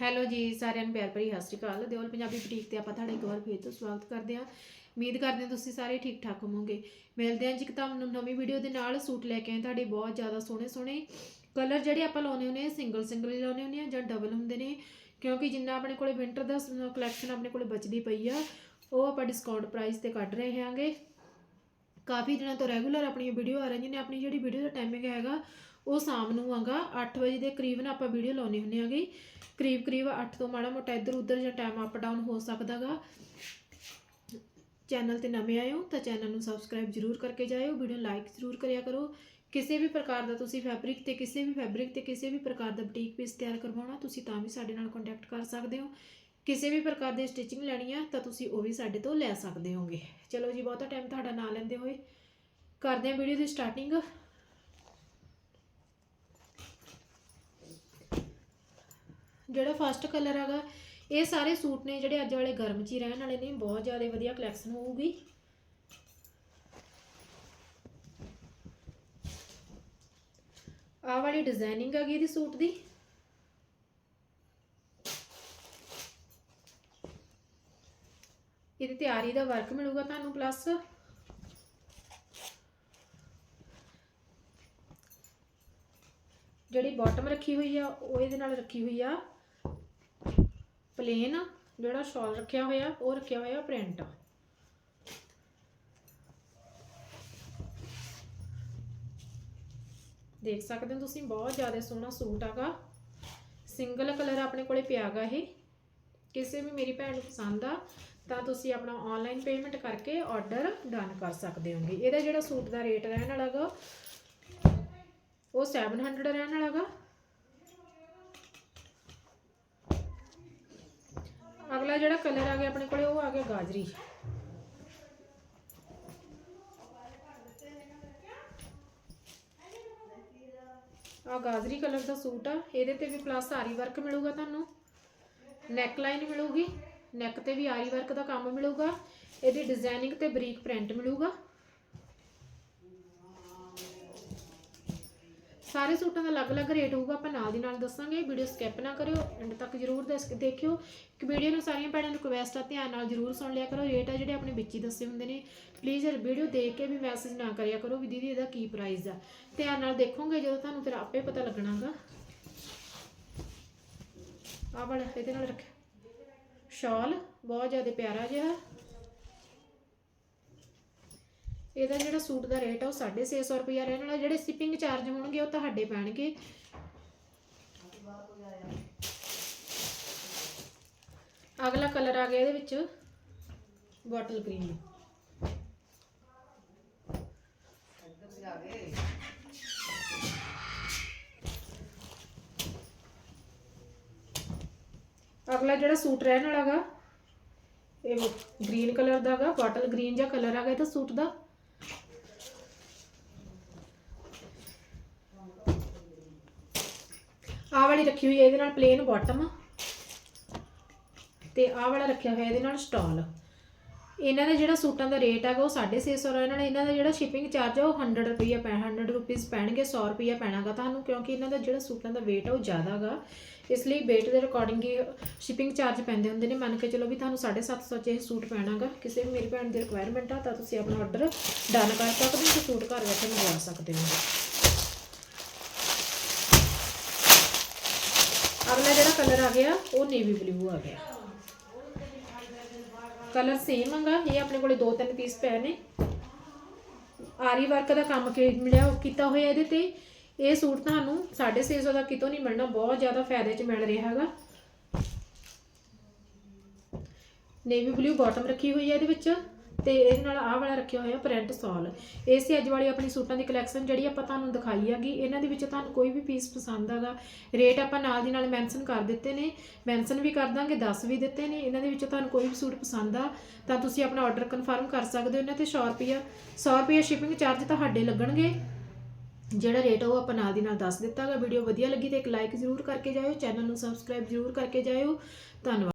Hello ਜੀ, ਸਾਰਿਆਂ ਨੂੰ ਪਿਆਰ ਭਰੀ ਸਤਿ ਸ਼੍ਰੀ ਅਕਾਲ। ਦਿਓਲ ਪੰਜਾਬੀ ਬੁਟੀਕ ਤੇ ਆਪਾਂ ਤੁਹਾਡਾ ਇੱਕ ਵਾਰ ਫੇਰ ਤੋਂ ਸਵਾਗਤ ਕਰਦੇ ਹਾਂ। ਉਮੀਦ ਕਰਦੇ ਹਾਂ ਤੁਸੀਂ ਸਾਰੇ ਠੀਕ ਠਾਕ ਹੋਵੋਗੇ। ਮਿਲਦੇ ਹਾਂ ਜੀ ਇੱਕ ਤੁਹਾਨੂੰ ਨਵੀਂ ਵੀਡੀਓ ਦੇ ਨਾਲ। ਸੂਟ ਲੈ ਕੇ ਆਏ ਤੁਹਾਡੇ ਬਹੁਤ ਜ਼ਿਆਦਾ ਸੋਹਣੇ ਸੋਹਣੇ ਕਲਰ ਜਿਹੜੇ ਆਪਾਂ ਲਾਉਣੇ ਹੁੰਦੇ ਆ ਸਿੰਗਲ ਸਿੰਗਲ ਹੀ ਲਾਉਣੇ ਹੁੰਦੇ ਆ ਜਾਂ ਡਬਲ ਹੁੰਦੇ ਨੇ। ਕਿਉਂਕਿ ਜਿੰਨਾ ਆਪਣੇ ਕੋਲੇ ਵਿੰਟਰ ਦਾ ਕਲੈਕਸ਼ਨ ਆਪਣੇ ਕੋਲੇ ਬਚਦੀ ਪਈ ਆ, ਉਹ ਆਪਾਂ ਡਿਸਕਾਊਂਟ ਪ੍ਰਾਈਸ ਤੇ ਕੱਢ ਰਹੇ ਹਾਂਗੇ। ਕਾਫੀ ਦਿਨਾਂ ਤੋਂ ਰੈਗੂਲਰ ਆਪਣੀਆਂ ਵੀਡੀਓ ਆ ਰਹੀਆਂ ਨੇ। ਆਪਣੀ ਜਿਹੜੀ ਵੀਡੀਓ ਦਾ ਟਾਈਮਿੰਗ ਹੈਗਾ ਉਹ ਸ਼ਾਮ ਨੂੰ ਆਗਾ 8 ਵਜੇ ਦੇ ਕਰੀਬਨ ਆਪਾਂ ਵੀਡੀਓ ਲਾਉਣੀ ਹੁੰਦੀ ਹੈਗੀ। ਕਰੀਬ ਕਰੀਬ 8 ਤੋਂ ਮਾੜਾ ਮੋਟਾ ਇੱਧਰ ਉੱਧਰ ਜਾਂ ਟਾਈਮ ਅਪ ਡਾਊਨ ਹੋ ਸਕਦਾਗਾ ਚੈਨਲ ਤੇ ਨਵੇਂ ਆਏ ਹੋ ਤਾਂ ਚੈਨਲ ਨੂੰ ਸਬਸਕ੍ਰਾਈਬ ਜਰੂਰ ਕਰਕੇ ਜਾਇਓ। ਵੀਡੀਓ ਲਾਈਕ ਜਰੂਰ ਕਰਿਆ ਕਰੋ। ਕਿਸੇ ਵੀ ਪ੍ਰਕਾਰ ਦਾ ਤੁਸੀਂ ਫੈਬਰਿਕ ਤੇ, ਕਿਸੇ ਵੀ ਫੈਬਰਿਕ ਤੇ, ਕਿਸੇ ਵੀ ਪ੍ਰਕਾਰ ਦਾ ਬੁਟੀਕ ਪੀਸ ਤਿਆਰ ਕਰਵਾਉਣਾ, ਤੁਸੀਂ ਤਾਂ ਵੀ ਸਾਡੇ ਨਾਲ ਕੰਟੈਕਟ ਕਰ ਸਕਦੇ ਹੋ। ਕਿਸੇ ਵੀ ਪ੍ਰਕਾਰ ਦੀ ਸਟਿਚਿੰਗ ਲੈਣੀ ਆ ਤਾਂ ਤੁਸੀਂ ਉਹ ਵੀ ਸਾਡੇ ਤੋਂ ਲੈ ਸਕਦੇ ਹੋਗੇ। ਚਲੋ ਜੀ, ਬਹੁਤਾ ਟਾਈਮ ਤੁਹਾਡਾ ਨਾ ਲੈਂਦੇ ਹੋਏ। ਕਰਦੇ ਹਾਂ ਵੀਡੀਓ ਦੀ ਸਟਾਰਟਿੰਗ ਜਿਹੜਾ ਫਸਟ ਕਲਰ ਹੈਗਾ, ਇਹ ਸਾਰੇ ਸੂਟ ਨੇ ਜਿਹੜੇ ਅੱਜ ਵਾਲੇ ਗਰਮ ਚ ਹੀ ਰਹਿਣ ਵਾਲੇ ਨੇ, ਬਹੁਤ ਜ਼ਿਆਦਾ ਵਧੀਆ ਕਲੈਕਸ਼ਨ ਹੋਊਗੀ। ਆਹ ਵਾਲੀ ਡਿਜ਼ਾਈਨਿੰਗ ਹੈਗੀ ਇਹਦੀ ਸੂਟ ਦੀ। ਇਹਦੀ ਤਿਆਰੀ ਦਾ ਵਰਕ ਮਿਲੂਗਾ ਤੁਹਾਨੂੰ ਪਲੱਸ ਜਿਹੜੀ ਬਾਟਮ ਰੱਖੀ ਹੋਈ ਆ, ਉਹ ਇਹਦੇ ਨਾਲ ਰੱਖੀ ਹੋਈ ਆ। ਪਲੇਨ ਜਿਹੜਾ ਸ਼ਾਲ ਰੱਖਿਆ ਹੋਇਆ, ਉਹ ਰੱਖਿਆ ਹੋਇਆ ਪ੍ਰਿੰਟ। ਦੇਖ ਸਕਦੇ ਹੋ ਤੁਸੀਂ, ਬਹੁਤ ਜ਼ਿਆਦਾ ਸੋਹਣਾ ਸੂਟ ਆਗਾ। ਸਿੰਗਲ ਕਲਰ ਆਪਣੇ ਕੋਲੇ ਪਿਆਗਾ ਇਹ। ਕਿਸੇ ਵੀ ਮੇਰੀ ਭੈਣ ਨੂੰ ਪਸੰਦ ਆ, ਤਾਂ ਤੁਸੀਂ ਆਪਣਾ ਆਨਲਾਈਨ ਪੇਮੈਂਟ ਕਰਕੇ ਆਰਡਰ ਡਨ ਕਰ ਸਕਦੇ ਹੋਗੇ। ਇਹਦਾ ਜਿਹੜਾ ਸੂਟ ਦਾ ਰੇਟ ਰਹਿਣ ਵਾਲਾਗਾ ਉਹ 700 ਰਹਿਣ ਵਾਲਾਗਾ ਅਗਲਾ ਜਿਹੜਾ ਕਲਰ ਆ ਗਿਆ ਆਪਣੇ ਕੋਲੇ, ਉਹ ਆ ਗਿਆ ਗਾਜਰੀ। ਆ ਗਾਜਰੀ ਕਲਰ ਦਾ ਸੂਟ ਆ। ਇਹਦੇ ਤੇ ਵੀ ਪਲੱਸ ਆਰੀ ਵਰਕ ਮਿਲੂਗਾ ਤੁਹਾਨੂੰ। ਨੈਕ ਲਾਈਨ ਮਿਲੂਗੀ। ਨੈਕ ਤੇ ਵੀ ਆਰੀ ਵਰਕ ਦਾ ਕੰਮ ਮਿਲੂਗਾ। ਇਹਦੀ ਡਿਜ਼ਾਈਨਿੰਗ ਤੇ ਬਰੀਕ ਪ੍ਰਿੰਟ ਮਿਲੂਗਾ। ਸਾਰੇ ਸੂਟਾਂ ਦਾ ਅਲੱਗ-ਅਲੱਗ ਰੇਟ ਹੋਊਗਾ, ਆਪਾਂ ਨਾਲ ਦੀ ਨਾਲ ਦੱਸਾਂਗੇ ਵੀਡੀਓ ਸਕਿਪ ਨਾ ਕਰਿਓ ਐਂਡ ਤੱਕ ਜਰੂਰ ਦੇਖਿਓ। ਕਿ ਵੀਡੀਓ ਨੂੰ ਸਾਰੀਆਂ ਭੈਣਾਂ ਨੂੰ ਰਿਕਵੈਸਟ ਆ, ਧਿਆਨ ਨਾਲ ਜਰੂਰ ਸੁਣ ਲਿਆ ਕਰੋ, ਰੇਟ ਆ ਜਿਹੜੇ ਆਪਣੇ ਵਿੱਚ ਹੀ ਦੱਸੇ ਹੁੰਦੇ ਨੇ। ਪਲੀਜ਼ ਵੀਡੀਓ ਦੇਖ ਕੇ ਵੀ ਮੈਸੇਜ ਨਾ ਕਰਿਆ ਕਰੋ ਵੀ ਦੀਦੀ ਇਹਦਾ ਕੀ ਪ੍ਰਾਈਸ ਆ। ਧਿਆਨ ਨਾਲ ਦੇਖੋਗੇ, ਜਦੋਂ ਤੁਹਾਨੂੰ ਫਿਰ ਆਪੇ ਪਤਾ ਲੱਗਣਾਗਾ। ਆਹ ਵਾਲਾ, ਇਹਦੇ ਨਾਲ ਰੱਖਿਆ। ਸ਼ਾਲ ਬਹੁਤ ਜ਼ਿਆਦਾ ਪਿਆਰਾ ਜਿਹਾ। ਇਹਦਾ ਜਿਹੜਾ ਸੂਟ ਦਾ ਰੇਟ ਆ ਉਹ 650 ਰੁਪਿਆ ਰਹਿਣ ਵਾਲਾ, ਜਿਹੜੇ ਸ਼ਿਪਿੰਗ ਚਾਰਜ ਹੋਣਗੇ ਉਹ ਤੁਹਾਡੇ ਪੈਣਗੇ। ਅਗਲਾ ਕਲਰ ਆ ਗਿਆ ਇਹਦੇ ਵਿੱਚ ਬੋਟਲ ਗ੍ਰੀਨ ਅਗਲਾ ਜਿਹੜਾ ਸੂਟ ਰਹਿਣ ਵਾਲਾਗਾ ਇਹ ਗ੍ਰੀਨ ਕਲਰ ਦਾਗਾ ਬੋਟਲ ਗ੍ਰੀਨ ਜਿਹਾ ਕਲਰ ਆ ਗਿਆ ਇਹਦਾ ਸੂਟ ਦਾ ਆਹ ਵਾਲੀ ਰੱਖੀ ਹੋਈ ਹੈ ਇਹਦੇ ਨਾਲ ਪਲੇਨ ਬਾਟਮ ਤੇ ਆਹ ਵਾਲਾ ਰੱਖਿਆ ਹੋਇਆ, ਇਹਦੇ ਨਾਲ ਸਟਾਲ ਇਹਨਾਂ ਦਾ ਜਿਹੜਾ ਸੂਟਾਂ ਦਾ ਰੇਟ ਹੈਗਾ ਉਹ 650 ਰਹਿਣ ਵਾਲਾ ਇਹਨਾਂ ਦਾ ਜਿਹੜਾ ਸ਼ਿਪਿੰਗ ਚਾਰਜ ਹੈ ਉਹ 100 ਰੁਪਈਆ ਪੈ 100 ਰੁਪੀਸ ਪੈਣਗੇ 100 ਰੁਪਈਆ ਪੈਣਾਗਾ ਤੁਹਾਨੂੰ, ਕਿਉਂਕਿ ਇਹਨਾਂ ਦਾ ਜਿਹੜਾ ਸੂਟਾਂ ਦਾ weight ਹੈ ਉਹ ਜ਼ਿਆਦਾਗਾ। ਇਸ ਲਈ weight ਦੇ ਅਕੋਰਡਿੰਗ ਹੀ ਸ਼ਿਪਿੰਗ ਚਾਰਜ ਪੈਂਦੇ ਹੁੰਦੇ ਨੇ, ਮੰਨ ਕੇ ਚਲੋ ਵੀ ਤੁਹਾਨੂੰ 750 ਚ ਇਹ ਸੂਟ ਪੈਣਾਗਾ। ਕਿਸੇ ਵੀ ਮੇਰੀ ਭੈਣ ਦੀ ਰਿਕੁਆਇਰਮੈਂਟ ਆ, ਤਾਂ ਤੁਸੀਂ ਆਪਣਾ ਆਰਡਰ ਡਨ ਕਰ ਸਕਦੇ ਹੋ ਤੇ ਸੂਟ ਘਰ ਬੈਠੇ ਮੰਗਵਾ ਸਕਦੇ ਹੋ। ਅਗਲਾ ਜਿਹੜਾ ਕਲਰ ਆ ਗਿਆ, ਉਹ ਨੇਵੀ ਬਲੂ ਆ ਗਿਆ। ਕਲਰ ਸੇਮ ਹੈਗਾ ਇਹ ਆਪਣੇ ਕੋਲੇ ਦੋ ਤਿੰਨ ਪੀਸ ਪਏ ਨੇ। ਆਰੀ ਵਰਕ ਦਾ ਕੰਮ ਕਿ ਮਿਲਿਆ ਕੀਤਾ ਹੋਇਆ ਇਹਦੇ ਤੇ। ਇਹ ਸੂਟ ਤੁਹਾਨੂੰ 650 ਦਾ ਕਿਤੋਂ ਨਹੀਂ ਮਿਲਣਾ, ਬਹੁਤ ਜ਼ਿਆਦਾ ਫਾਇਦੇ 'ਚ ਮਿਲ ਰਿਹਾ ਹੈਗਾ। ਨੇਵੀ ਬਲੂ ਬਾਟਮ ਰੱਖੀ ਹੋਈ ਹੈ ਇਹਦੇ ਵਿੱਚ। ਤੇ ਇਹਦੇ ਨਾਲ ਆਹ ਵਾਲਾ ਰੱਖਿਆ ਹੋਇਆ ਪ੍ਰਿੰਟ ਸੌਲ ਇਹ ਸੀ ਅੱਜ ਵਾਲੀ ਆਪਣੀ ਸੂਟਾਂ ਦੀ ਕਲੈਕਸ਼ਨ ਜਿਹੜੀ ਆਪਾਂ ਤੁਹਾਨੂੰ ਦਿਖਾਈ ਹੈਗੀ। ਇਹਨਾਂ ਦੇ ਵਿੱਚ ਤੁਹਾਨੂੰ ਕੋਈ ਵੀ ਪੀਸ ਪਸੰਦ ਆਗਾ ਰੇਟ ਆਪਾਂ ਨਾਲ ਦੀ ਨਾਲ ਮੈਂਸ਼ਨ ਕਰ ਦਿੱਤੇ ਨੇ। ਮੈਂਸ਼ਨ ਵੀ ਕਰ ਦਾਂਗੇ, ਦੱਸ ਵੀ ਦਿੱਤੇ ਨੇ। ਇਹਨਾਂ ਦੇ ਵਿੱਚ ਤੁਹਾਨੂੰ ਕੋਈ ਵੀ ਸੂਟ ਪਸੰਦ ਆ, ਤਾਂ ਤੁਸੀਂ ਆਪਣਾ ਆਰਡਰ ਕਨਫਰਮ ਕਰ ਸਕਦੇ ਹੋ ਇਹਨਾਂ ਤੇ। 100 ਰੁਪਿਆ 100 ਰੁਪਿਆ ਸ਼ਿਪਿੰਗ ਚਾਰਜ ਤੁਹਾਡੇ ਲੱਗਣਗੇ। ਜਿਹੜਾ ਰੇਟ ਉਹ ਆਪਾਂ ਨਾਲ ਦੀ ਨਾਲ ਦੱਸ ਦਿੱਤਾਗਾ ਵੀਡੀਓ ਵਧੀਆ ਲੱਗੀ ਤੇ ਇੱਕ ਲਾਈਕ ਜ਼ਰੂਰ ਕਰਕੇ ਜਾਇਓ। ਚੈਨਲ ਨੂੰ ਸਬਸਕ੍ਰਾਈਬ ਜ਼ਰੂਰ ਕਰਕੇ ਜਾਇਓ। ਧੰਨਵਾਦ।